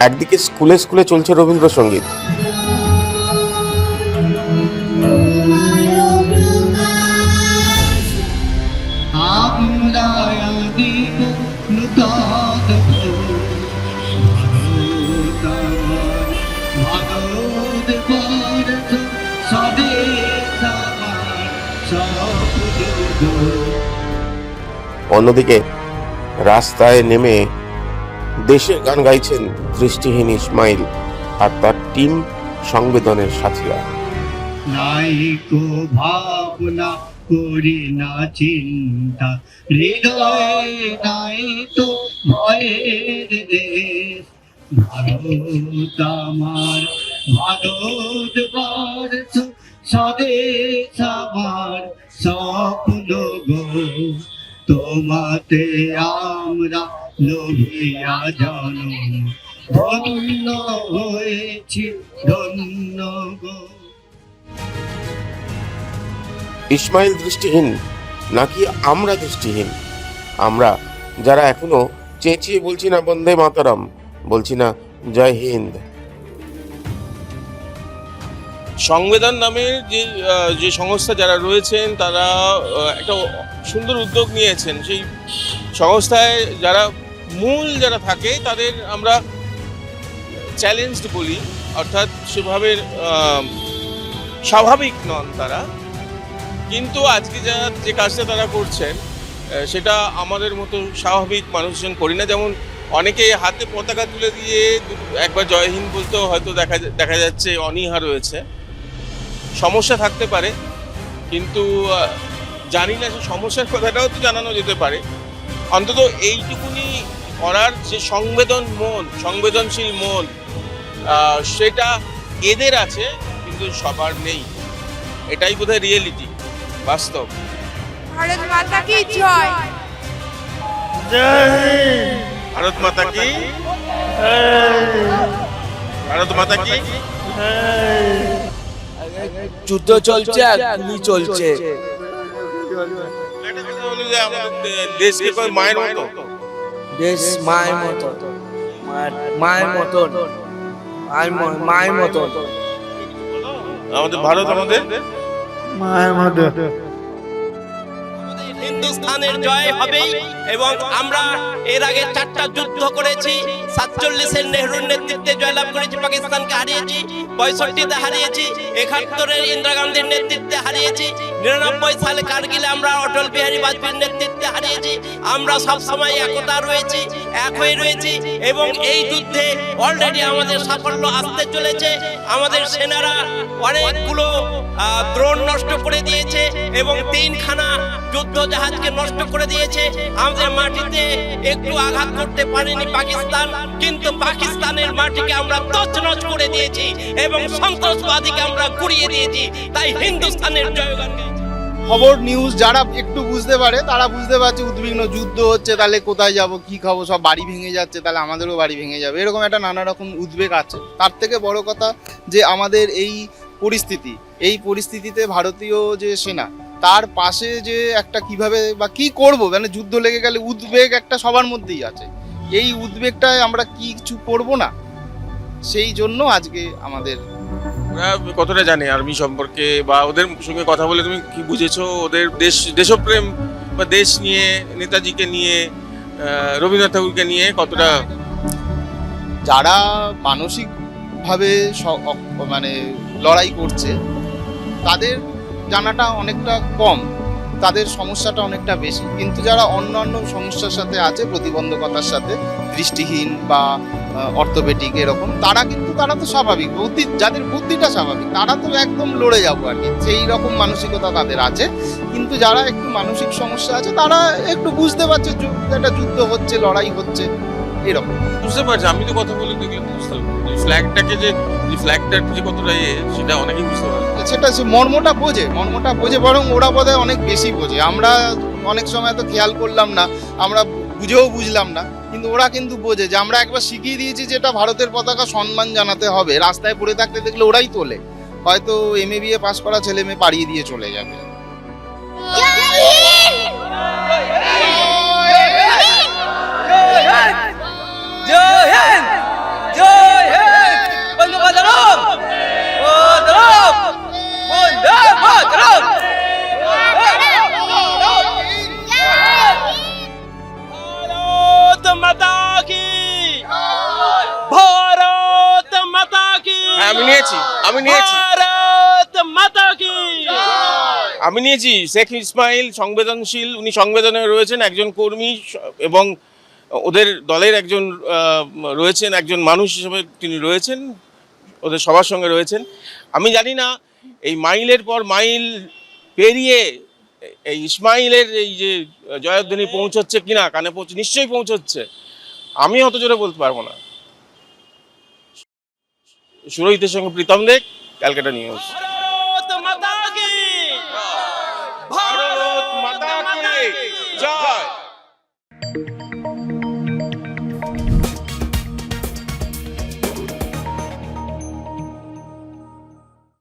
একদিকে স্কুলে স্কুলে চলছে রবীন্দ্রসঙ্গীত। অন্যদিকে রাস্তায় নেমে দেশের গান গাইছেন দৃষ্টিহীন ইসমাইল আর তার টিম সংবেদনের সাথীরা। ভাবনা, করি না চিন্তা, হৃদয় নাই তো ভয়ের দেশ। ভারত আমার, ভারত বর্ষ স্বদেশ আমার, স্বপ্ন গো। তোমাতে আমরা লোভিয়া জনম ধন্য হয়েছি ধন্য গো। ইসমাইল দৃষ্টিহীন নাকি আমরা দৃষ্টিহীন? আমরা যারা এখনও চেঁচিয়ে বলছি না বন্দে মাতারাম বলছি না জয় হিন্দ। সংবেদন নামের যে যে সংস্থা যারা রয়েছেন তারা একটা সুন্দর উদ্যোগ নিয়েছেন। সেই সংস্থায় যারা মূল যারা থাকে, তাদের আমরা চ্যালেঞ্জড বলি। অর্থাৎ সেভাবে স্বাভাবিক নন তারা। কিন্তু আজকে যারা যে কাজটা তারা করছেন সেটা আমাদের মতো স্বাভাবিক মানুষজন করি না। যেমন অনেকে হাতে পতাকা তুলে দিয়ে একবার জয় হিন্দ বলতেও হয়তো দেখা দেখা যাচ্ছে অনীহা রয়েছে। সমস্যা থাকতে পারে, কিন্তু জানি না সে সমস্যার কথাটাও তো জানানো যেতে পারে। অন্তত এইটুকুনি করার যে সংবেদন মন সংবেদনশীল মন সেটা এদের আছে কিন্তু সবার নেই। এটাই বোধহয় রিয়েলিটি বাস্তব। ভারত মাতা কি জয়? ভারত মাতা কি? ভারত মাতা কি? যুদ্ধ চলছে আর গুলি চলছে। মায়ের মতো? দেশ মায়ের মতো। মায়ের মতন। মায়ের মায়ের আমাদের ভারত আমাদের? হিন্দুস্তানের জয় হবেই এবং আমরা এর আগে চারটা যুদ্ধ করেছি সাতচল্লিশের নেহরুর নেতৃত্বে জয়লাভ করেছি পাকিস্তানকে হারিয়েছি পঁয়ষট্টিতে হারিয়েছি একাত্তরের ইন্দিরা গান্ধীর নেতৃত্বে হারিয়েছি নিরানব্বই সালে কারগিলে আমরা অটল বিহারী বাজপেয়ীর নেতৃত্বে হারিয়েছি। আমরা সব সময় একতা রয়েছি এক হয়ে রয়েছি এবং এই যুদ্ধে অলরেডি আমাদের সাফল্য আসতে চলেছে। আমাদের সেনারা অনেকগুলো দ্রোণ নষ্ট করে দিয়েছে এবং তিনখানা যুদ্ধ জাহাজকে নষ্ট করে দিয়েছে। আমাদের মাটিতে একটু আঘাত করতে পারেনি পাকিস্তান, কিন্তু পাকিস্তানের মাটিকে আমরা তছনছ করে দিয়েছি এবং সন্ত্রাসবাদীকে আমরা গুড়িয়ে দিয়েছি। তাই হিন্দুস্তানের জয়গান। খবর নিউজ যারা একটু বুঝতে পারে, তারা বুঝতে পারছে উদ্বিগ্ন, যুদ্ধ হচ্ছে, তাহলে কোথায় যাব, কি খাব, সব বাড়ি ভেঙে যাচ্ছে, তাহলে আমাদেরও বাড়ি ভেঙে যাবে। এরকম একটা নানা রকম উদ্বেগ আছে। তার থেকে বড় কথা যে আমাদের এই পরিস্থিতি, এই পরিস্থিতিতে ভারতীয় যে সেনা, তার পাশে যে একটা কীভাবে বা কি করব মানে যুদ্ধ লেগে গেলে উদ্বেগ একটা সবার মধ্যেই আছে। এই উদ্বেগটায় আমরা কি কিছু করব না। সেই জন্য আজকে আমাদের কতটা জানে আর্মি সম্পর্কে বা ওদের সঙ্গে কথা বলে তুমি কি বুঝেছ? ওদের দেশ, দেশপ্রেম বা দেশ নিয়ে, নেতাজিকে নিয়ে রবীন্দ্রনাথ ঠাকুরকে নিয়ে কতটা? যারা মানসিকভাবে মানে লড়াই করছে, তাদের জানাটা অনেকটা কম, তাদের সমস্যাটা অনেকটা বেশি। কিন্তু যারা অন্যান্য সমস্যার সাথে আছে, প্রতিবন্ধকতার সাথে, দৃষ্টিহীন বা অর্থোপেটিক এরকম তারা কিন্তু তারা তো স্বাভাবিক বুদ্ধি যাদের বুদ্ধিটা স্বাভাবিক তারা তো একদম লড়ে যাব আর কি সেই রকম মানসিকতা তাদের আছে কিন্তু যারা একটু মানসিক সমস্যা আছে তারা একটু বুঝতে পারছে একটা যুদ্ধ হচ্ছে লড়াই হচ্ছে এরকম। বুঝতে পারছি আমি তো কথা বলে দেখলে বুঝতে ফ্ল্যাগটাকে যে ফ্ল্যাগটার যে কতটা ইয়ে সেটা অনেকেই বুঝতে পারে সেটা সে মর্মটা বোঝে মর্মটা বোঝে বরং ওরা বোধহয় অনেক বেশি বোঝে। আমরা অনেক সময় তো খেয়াল করলাম না আমরা বুঝেও বুঝলাম না কিন্তু ওরা কিন্তু বোঝে যে আমরা একবার শিখিয়ে দিয়েছি যেটা ভারতের পতাকা সম্মান জানাতে হবে। রাস্তায় পড়ে থাকতে দেখলে ওরাই তোলে। হয়তো এম এ বিএ পাশ করা ছেলে মেয়ে পাড়িয়ে দিয়ে চলে যাবে। আমি নিয়েছি মাতা কি আমি নিয়েছি শেখ ইসমাইল সংবেদনশীল উনি সংবেদনে রয়েছেন একজন কর্মী এবং ওদের দলের একজন রয়েছেন একজন মানুষ হিসেবে তিনি রয়েছেন ওদের সবার সঙ্গে রয়েছেন। আমি জানি না এই মাইলের পর মাইল পেরিয়ে এই ইসমাইলের এই যে জয়ধ্বনি পৌঁছচ্ছে কিনা কানে পৌঁছে নিশ্চয়ই পৌঁছচ্ছে। আমি অত জোরে বলতে পারব না। সুরোহিতের সঙ্গে প্রীতম দেব ক্যালকাটা নিউজ। জয়।